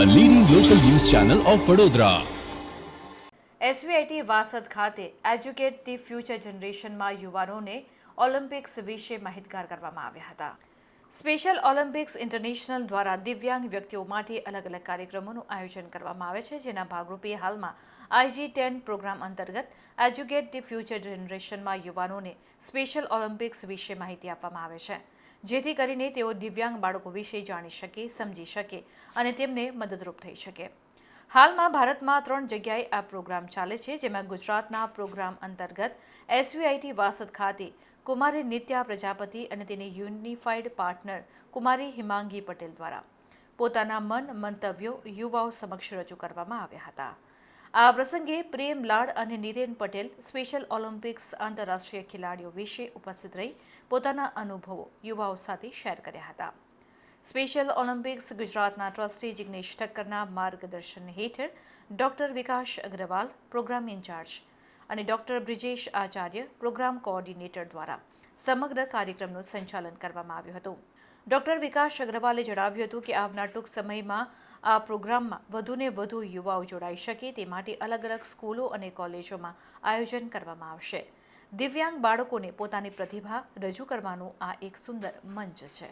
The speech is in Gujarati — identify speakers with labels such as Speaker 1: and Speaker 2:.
Speaker 1: a leading local news channel of Vadodara.
Speaker 2: SVIT Vasad ખાતે એજ્યુકેટ ધી ફ્યુચર જનરેશનમાં યુવાનોને ઓલિમ્પિક્સ વિશે માહિતગાર કરવામાં આવ્યા હતા સ્પેશિયલ ઓલિમ્પિક્સ ઇન્ટરનેશનલ દ્વારા દિવ્યાંગ વ્યક્તિઓ માટે અલગ અલગ કાર્યક્રમોનું આયોજન કરવામાં આવે છે, જેના ભાગરૂપે હાલમાં આઈજી ટેન પ્રોગ્રામ અંતર્ગત એજ્યુકેટ ધી ફ્યુચર જનરેશનમાં યુવાનોને સ્પેશિયલ ઓલિમ્પિક્સ વિશે માહિતી આપવામાં આવે છે. જેથી કરીને તેઓ દિવ્યાંગ બાળકો વિશે જાણી શકે, સમજી શકે અને તેમને મદદરૂપ થઈ શકે. હાલમાં ભારતમાં ત્રણ જગ્યાએ આ પ્રોગ્રામ ચાલે છે, જેમાં ગુજરાતના પ્રોગ્રામ અંતર્ગત એસવીઆઈટી વાસદ ખાતે કુમારી નિત્યા પ્રજાપતિ અને તેની યુનિફાઈડ પાર્ટનર કુમારી હિમાંગી પટેલ દ્વારા પોતાના મન મંતવ્યો યુવાઓ સમક્ષ રજૂ કરવામાં આવ્યા હતા. આ પ્રસંગે પ્રેમ લાડ અને નિરેન પટેલ સ્પેશિયલ ઓલિમ્પિક્સ આંતરરાષ્ટ્રીય ખેલાડીઓ વિશે ઉપસ્થિત રહી પોતાના અનુભવો યુવાઓ સાથે શેર કર્યા હતા. સ્પેશિયલ ઓલિમ્પિક્સ ગુજરાતના ટ્રસ્ટી જિગ્નેશ ઠક્કરના માર્ગદર્શન હેઠળ doctor Vikas Agrawal, program incharge અને doctor Brijesh Acharya, program coordinator દ્વારા સમગ્ર કાર્યક્રમનું સંચાલન કરવામાં આવ્યું હતું. ડોક્ટર વિકાસ અગ્રવાલે જણાવ્યું હતું કે આવનાર ટૂંક સમયમાં આ પ્રોગ્રામમાં વધુને વધુ યુવાઓ જોડાઈ શકે તે માટે અલગ અલગ સ્કૂલો અને કોલેજોમાં આયોજન કરવામાં આવશે. દિવ્યાંગ બાળકોને પોતાની પ્રતિભા રજૂ કરવાનું આ એક સુંદર મંચ છે.